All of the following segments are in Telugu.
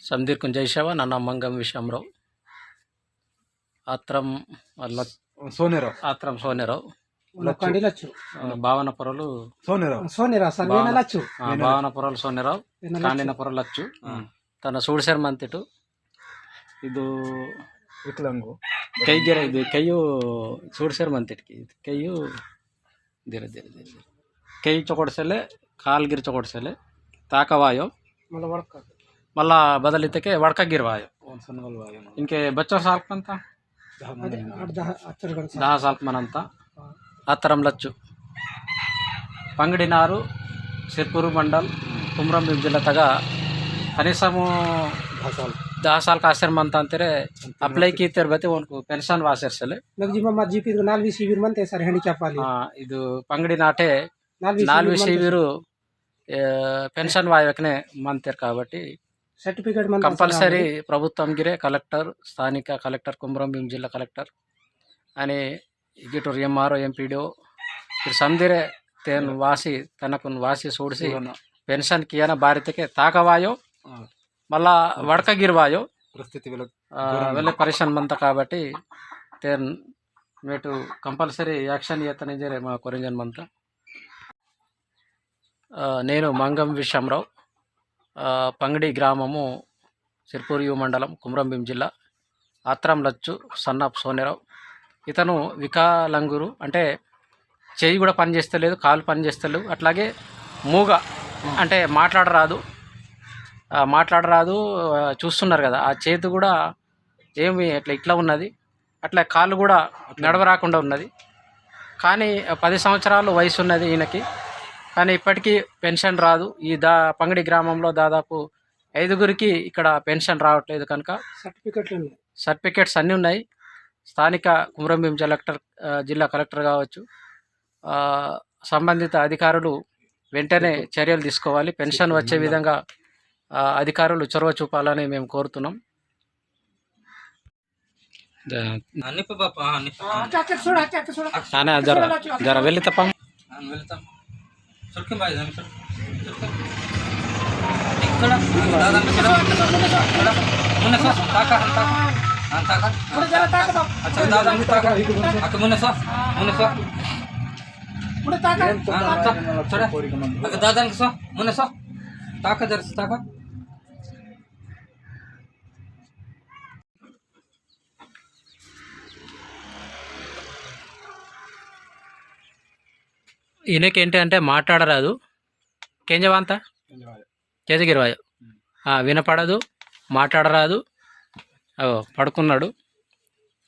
సందీర్కం జైషవ నన్న మంగం విషయంరావు ఆత్రం వాళ్ళ సోనేరావు ఆత్రం సోనేరావు లొక్కండి లచ్చు ఆ, భావన పొరలు సోనేరావు సోనిరా సార్ బాగా. వేన లచ్చు ఆ, భావన పొరలు సోనేరావు వేన లచ్చు. కాండిన పొరలు లచ్చు ತನ್ನ ಸೂಡ್ಸರ್ ಮಂತಿಟ್ಟು ಇದು వికలాంగు ಕೈಗೆರ ಇದು ಕೈಯು ಸೂಡ್ಸರ್ ಮಂತಿಟ್ಕಿ ಇದು ಕೈಯು ಧೀರೆ ಧೀರೆ ಧೀರೆ ಧೀರೆ ಕೈ ಚೊಕೊಡ್ಸಲೆ ಕಾಲ್ಗಿರ್ ಚೊಕೊಡ್ಸಲೆ ತಾಕವಾಯೋ మళ్ళీ వడక ಮಲ್ಲ ಬದಲಿದ್ದಕ್ಕೆ ವಡ್ಕಗಿರ್ ವಾಯು ಇನ್ಕೆ ಬಚ್ಚೋ ಸಾಲ್ಪಂತ ದಹ ಸಾಲ್ಪಮನಂತ ಆತರಂ ಲಚ್ಚು పంగిడినారు సిర్పూరు మండల్ కుమ్రం భీం జిల్లా తగ కనీసము దాసాలకు ఆశ్రమం అంత అంతరే అప్లైకి తిరుపతి ఉనకు పెన్షన్ వాసేర్సలే లగ్జిమ మా జీపీ నాలుగు శిబిరం అంతే సార్ హ్యాండిక్యాపాలి ఇది పంగిడి నాటే నాలుగు శిబిరు పెన్షన్ వాయకనే మంతర్ కాబట్టి సర్టిఫికేట్ కంపల్సరీ ప్రభుత్వం గిరే కలెక్టర్ స్థానిక కలెక్టర్ కుమరం భీం జిల్లా కలెక్టర్ అని ఇగిటూరు ఎంఆర్ఓ ఎంపీడీఓ సందిరే తేను వాసి తనకు వాసి సూడిసి పెన్షన్ కియన భారతకే తాకవాయో మళ్ళా వడకగిరివాయో పరిస్థితి వెళ్ళే పరిశ్రమ అంతా కాబట్టి తేన్ మీటు కంపల్సరీ యాక్షన్ చేతనే మా కొరంజన్ అంతా నేను మంగం విశ్వమరావు. పంగడి గ్రామము సిర్పూరియు మండలం కుమ్రంభీం జిల్లా ఆత్రం లచ్చు సన్నాప్ సోనేరావు. ఇతను వికాలంగురు అంటే చేయి కూడా పని చేస్తలేదు కాలు పని చేస్తలేవు అట్లాగే మూగ అంటే మాట్లాడరాదు. మాట్లాడరాదు చూస్తున్నారు కదా. ఆ చేతి కూడా ఏమి అట్లా ఇట్లా ఉన్నది. అట్లా కాళ్ళు కూడా నడవరాకుండా ఉన్నది. కానీ పది సంవత్సరాలు వయసు ఉన్నది ఈయనకి. కానీ ఇప్పటికీ పెన్షన్ రాదు. ఈ దా పంగడి గ్రామంలో దాదాపు ఐదుగురికి ఇక్కడ పెన్షన్ రావట్లేదు కనుక సర్టిఫికెట్లు సర్టిఫికేట్స్ అన్నీ ఉన్నాయి. స్థానిక కుమరంభీం కలెక్టర్ జిల్లా కలెక్టర్ కావచ్చు. ఆ, సంబంధిత అధికారులు వెంటనే చర్యలు తీసుకోవాలి. పెన్షన్ వచ్చే విధంగా ఆ, అధికారులు చొరవ చూపాలని మేము కోరుతున్నాం. सरकन भाई जान सर? थोड़ा दादा में थोड़ा थोड़ा मुन्ने सो ताका हम ताका। हम ताका। थोड़ा जरा ताका बाप। अच्छा दादा में ताका। अक मुन्ने सो अच्छा, मुन्ने सो थोड़ा ताका। थोड़ा थोड़ा अक दादा में सो मुन्ने सो ताका जरा ताका। ఈయనకి ఏంటి అంటే మాట్లాడరాదు కేంజవాంత కేజగిరివాయు వినపడదు మాట్లాడరాదు. పడుకున్నాడు.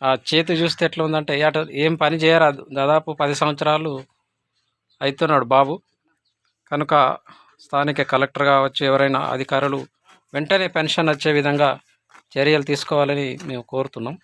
ఆ చేతి చూస్తే ఎట్లా ఉందంటే అట ఏం పని చేయరాదు. దాదాపు పది సంవత్సరాలు అవుతున్నాడు బాబు. కనుక స్థానిక కలెక్టర్ కావచ్చు ఎవరైనా అధికారులు వెంటనే పెన్షన్ వచ్చే విధంగా చర్యలు తీసుకోవాలని మేము కోరుతున్నాం.